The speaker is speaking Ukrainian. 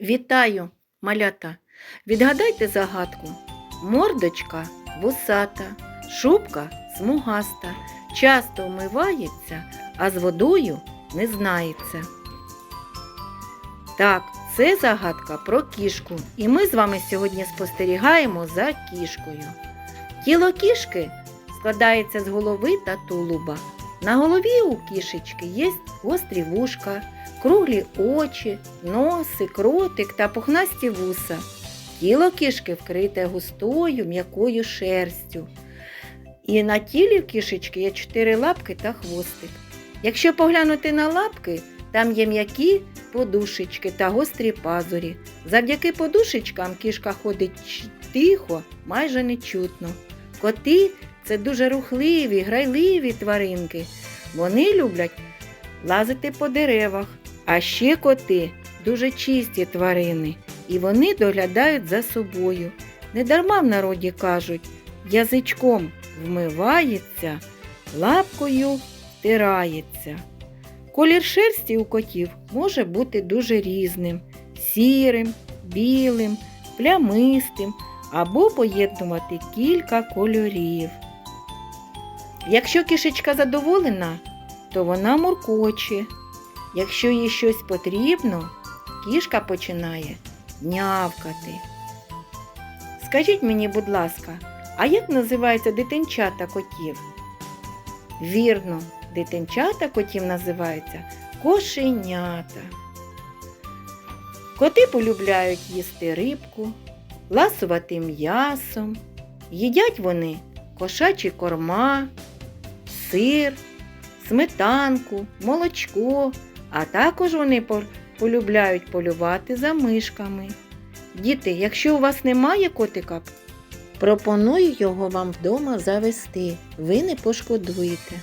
Вітаю, малята! Відгадайте загадку. Мордочка вусата, шубка смугаста, часто вмивається, а з водою не знається. Так, це загадка про кішку, і ми з вами сьогодні спостерігаємо за кішкою. Тіло кішки складається з голови та тулуба. На голові у кішечки є гострі вушка, круглі очі, носик, ротик та пухнасті вуса. Тіло кішки вкрите густою м'якою шерстю. І на тілі кішечки є чотири лапки та хвостик. Якщо поглянути на лапки, там є м'які подушечки та гострі пазурі. Завдяки подушечкам кішка ходить тихо, майже нечутно. Коти це дуже рухливі, грайливі тваринки. Вони люблять лазити по деревах. А ще коти дуже чисті тварини, і вони доглядають за собою. Недарма в народі кажуть, язичком вмивається, лапкою втирається. Колір шерсті у котів може бути дуже різним сірим, білим, плямистим або поєднувати кілька кольорів. Якщо кішечка задоволена, то вона муркоче. Якщо їй щось потрібно, кішка починає нявкати. Скажіть мені, будь ласка, а як називаються дитинчата котів? Вірно, дитинчата котів називаються кошенята. Коти полюбляють їсти рибку, ласувати м'ясом. Їдять вони кошачі корма, сир, сметанку, молочко, а також вони полюбляють полювати за мишками. Діти, якщо у вас немає котика, пропоную його вам вдома завести. Ви не пошкодуєте.